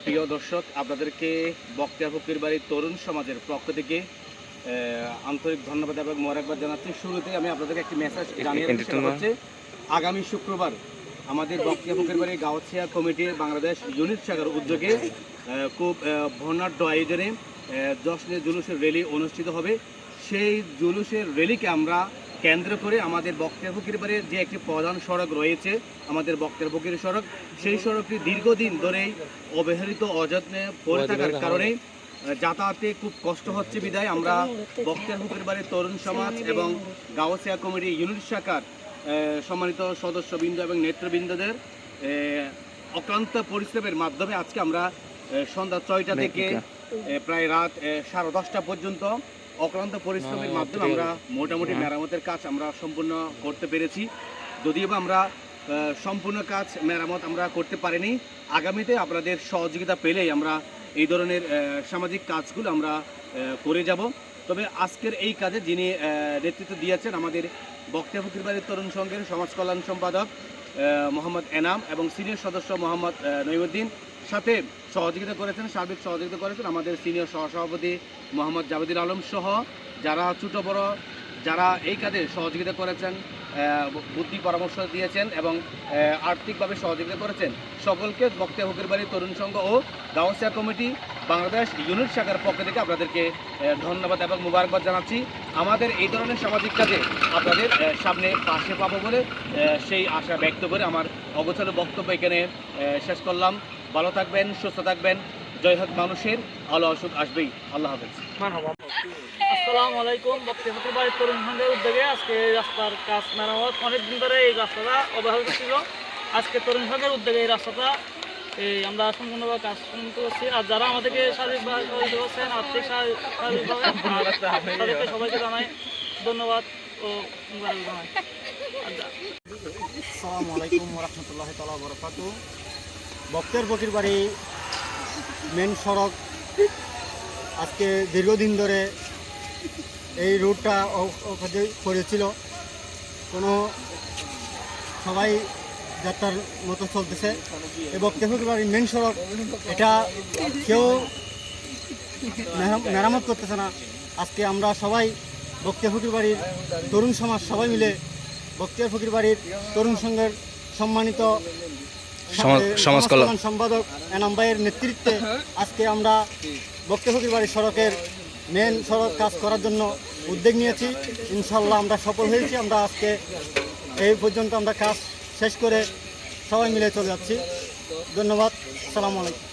প্রিয় দর্শক আপনাদেরকে বক্তিয়া ফকির বাড়ির তরুণ সমাজের পক্ষ থেকে আন্তরিক ধন্যবাদ এবং মোরাকবাদ জানাচ্ছি। শুরুতে আমি আপনাদেরকে একটি মেসেজ জানিয়ে রাখি, সেটা হচ্ছে আগামী শুক্রবার আমাদের বক্তিয়া ফকির বাড়ি গাওছিয়া কমিটির বাংলাদেশ ইউনিট শাখার উদ্যোগে খুব আহ, বর্ণাঢ্য আয়োজনে জশ্নে জুলুসের র্যালি অনুষ্ঠিত হবে। সেই জুলুসের র্যালিকে আমরা কেন্দ্র করে আমাদের বক্তিয়া ফকির বাড়ির যে একটি প্রধান সড়ক রয়েছে আমাদের বক্তের সড়ক সেই সড়কটি দীর্ঘদিন ধরেই অবহেলিত অযত্নে পড়ে থাকার কারণে যাতায়াতে খুব কষ্ট হচ্ছে বিদায়। আমরা বক্তের ফকির বাড়ির তরুণ সমাজ এবং গাওসিয়া কমিটি ইউনিট শাখার সম্মানিত সদস্যবৃন্দ এবং নেতৃবৃন্দদের অক্লান্ত পরিশ্রমের মাধ্যমে আজকে আমরা সন্ধ্যা ছয়টা থেকে প্রায় রাত সাড়ে দশটা পর্যন্ত অক্লান্ত পরিশ্রমের মাধ্যমে আমরা মোটামুটি মেরামতের কাজ আমরা সম্পূর্ণ করতে পেরেছি। যদিও বা আমরা সম্পূর্ণ কাজ মেরামত আমরা করতে পারিনি। আগামীতে আপনাদের সহযোগিতা পেলেই আমরা এই ধরনের সামাজিক কাজগুলো আমরা করে যাব। তবে আজকের এই কাজে যিনি নেতৃত্ব দিয়েছেন আমাদের বক্তিয়া ফকিরবাড়ির তরুণ সংঘের সমাজ কল্যাণ সম্পাদক মোহাম্মদ এনাম এবং সিনিয়র সদস্য মোহাম্মদ নইমুদ্দিন সাথে সহযোগিতা করেছেন সার্বিক সহযোগিতা করেছেন আমাদের সিনিয়র সহসভাপতি মোহাম্মদ জাভেদুল আলম সহ যারা ছোট, বড়, যারা এই কাজে সহযোগিতা করেছেন বুদ্ধি পরামর্শ দিয়েছেন এবং আর্থিকভাবে সহযোগিতা করেছেন। সকলকে বক্তিয়া ফকির বাড়ির তরুণ সংঘ ও গাউসিয়া কমিটি বাংলাদেশ ইউনিট শাখার পক্ষ থেকে আপনাদেরকে ধন্যবাদ এবং মুবারকবাদ জানাচ্ছি। আমাদের এই ধরনের সামাজিক কাজে আপনাদের সামনে পাশে পাবো বলে সেই আশা ব্যক্ত করে আমার অগোছালো বক্তব্য এখানে শেষ করলাম। ভালো থাকবেন সুস্থ থাকবেন। জয় হোক মানুষের আলো অসুখ আসবেই। আল্লাহ হাফেজ। আসসালামু আলাইকুম বক্তব্য বাড়ির তরুণ সংঘের উদ্যোগে আজকে রাস্তার কাজ মেরামত অনেকদিন ধরে এই রাস্তাটা অব্যাহত ছিল। আজকে তরুণ সংঘের উদ্যোগে এই রাস্তাটা এই আমরা সম্পূর্ণভাবে কাজ করছি। আর যারা আমাদেরকে শারীরিকভাবে সহযোগিতা করছেন আর্থিক শারীরিকভাবে তাদেরকে সবাইকে জানাই ধন্যবাদ ও জানাই। আসসালামু আলাইকুম রহমতুল্লাহ তালা বরকাত বক্তের ফকির বাড়ি মেন সড়ক। আজকে দীর্ঘদিন ধরে এই রুটটা করেছিল। কোনো সবাই যাত্রার মতো চলতেছে। এই বক্তের ফকির বাড়ির মেন সড়ক, এটা কেউ মেরাম- মেরামত করতেছে না। আজকে আমরা সবাই বক্তিয়া ফকির বাড়ির তরুণ সমাজ সবাই মিলে বক্তিয়ার ফকির বাড়ির তরুণ সংঘের সম্মানিত সমাজ- কল্যাণ। সম্পাদক এনাম ভাইয়ের নেতৃত্বে আজকে আমরা বক্তফকির বাড়ি বাড়ির সড়কের মেন সড়ক কাজ করার জন্য উদ্যোগ নিয়েছি। ইনশাল্লাহ আমরা সফল হয়েছি। আমরা আজকে এই পর্যন্ত আমরা কাজ শেষ করে সবাই মিলে চলে যাচ্ছি। ধন্যবাদ। আসসালামু আলাইকুম।